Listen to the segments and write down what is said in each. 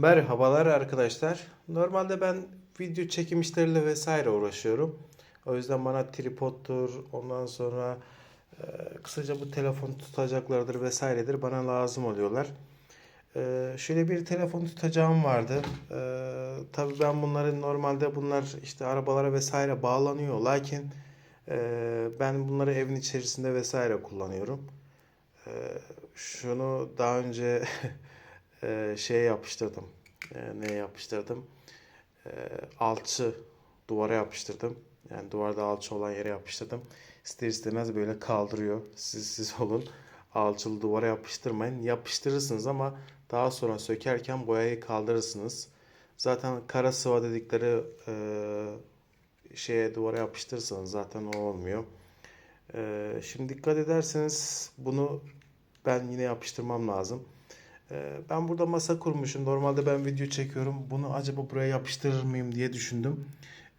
Merhabalar arkadaşlar. Normalde ben video çekim işleriyle vesaire uğraşıyorum. O yüzden bana tripodtur, ondan sonra e, kısaca bu telefon tutacaklardır vesairedir bana lazım oluyorlar. E, şöyle bir telefon tutacağım vardı. E, tabii ben bunları normalde bunlar işte arabalara vesaire bağlanıyor. Lakin e, ben bunları evin içerisinde vesaire kullanıyorum. E, şunu daha önce e, şeye yapıştırdım. E, neye yapıştırdım? E, alçı duvara yapıştırdım. Yani duvarda alçı olan yere yapıştırdım. İster istemez böyle kaldırıyor. Siz siz olun. Alçılı duvara yapıştırmayın. Yapıştırırsınız ama daha sonra sökerken boyayı kaldırırsınız. Zaten kara sıva dedikleri e, şeye duvara yapıştırırsanız zaten o olmuyor. E, şimdi dikkat ederseniz bunu ben yine yapıştırmam lazım. Ee, Ben burada masa kurmuşum. Normalde ben video çekiyorum. Bunu acaba buraya yapıştırır mıyım diye düşündüm.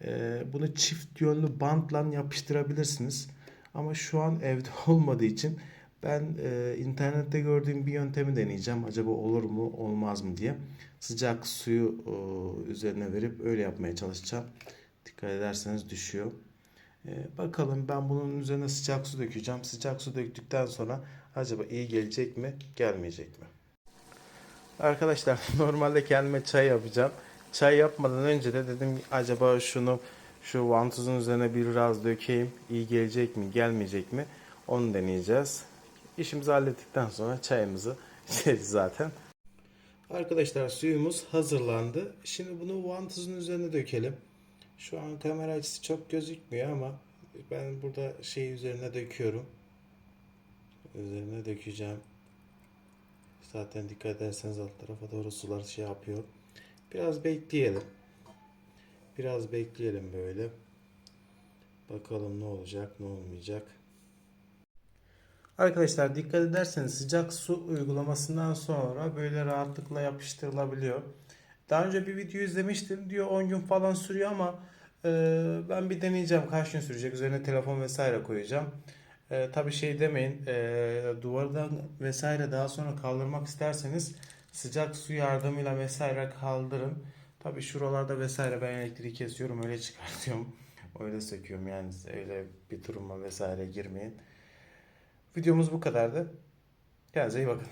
Ee, Bunu çift yönlü bantla yapıştırabilirsiniz. Ama şu an evde olmadığı için ben e, internette gördüğüm bir yöntemi deneyeceğim. Acaba olur mu olmaz mı diye. Sıcak suyu e, üzerine verip öyle yapmaya çalışacağım. Dikkat ederseniz düşüyor. Ee, bakalım ben bunun üzerine sıcak su dökeceğim. Sıcak su döktükten sonra acaba iyi gelecek mi, gelmeyecek mi? Arkadaşlar normalde kendime çay yapacağım. Çay yapmadan önce de dedim acaba şunu şu vantuzun üzerine biraz dökeyim. İyi gelecek mi, gelmeyecek mi? Onu deneyeceğiz. İşimizi hallettikten sonra çayımızı içeriz zaten. Arkadaşlar suyumuz hazırlandı. Şimdi bunu vantuzun üzerine dökelim. Şu an kamera açısı çok gözükmüyor ama ben burada şey üzerine döküyorum. Üzerine dökeceğim. Zaten dikkat ederseniz alt tarafa doğru sular şey yapıyor. Biraz bekleyelim. Biraz bekleyelim böyle. Bakalım ne olacak ne olmayacak. Arkadaşlar dikkat ederseniz sıcak su uygulamasından sonra böyle rahatlıkla yapıştırılabiliyor. Daha önce bir video izlemiştim diyor 10 gün falan sürüyor ama e, ben bir deneyeceğim kaç gün sürecek. Üzerine telefon vesaire koyacağım. E, tabii şey demeyin e, duvardan vesaire daha sonra kaldırmak isterseniz sıcak su yardımıyla vesaire kaldırın. Tabii şuralarda vesaire ben elektriği kesiyorum öyle çıkartıyorum. Öyle söküyorum yani öyle bir duruma vesaire girmeyin. Videomuz bu kadardı. Kendinize iyi bakın.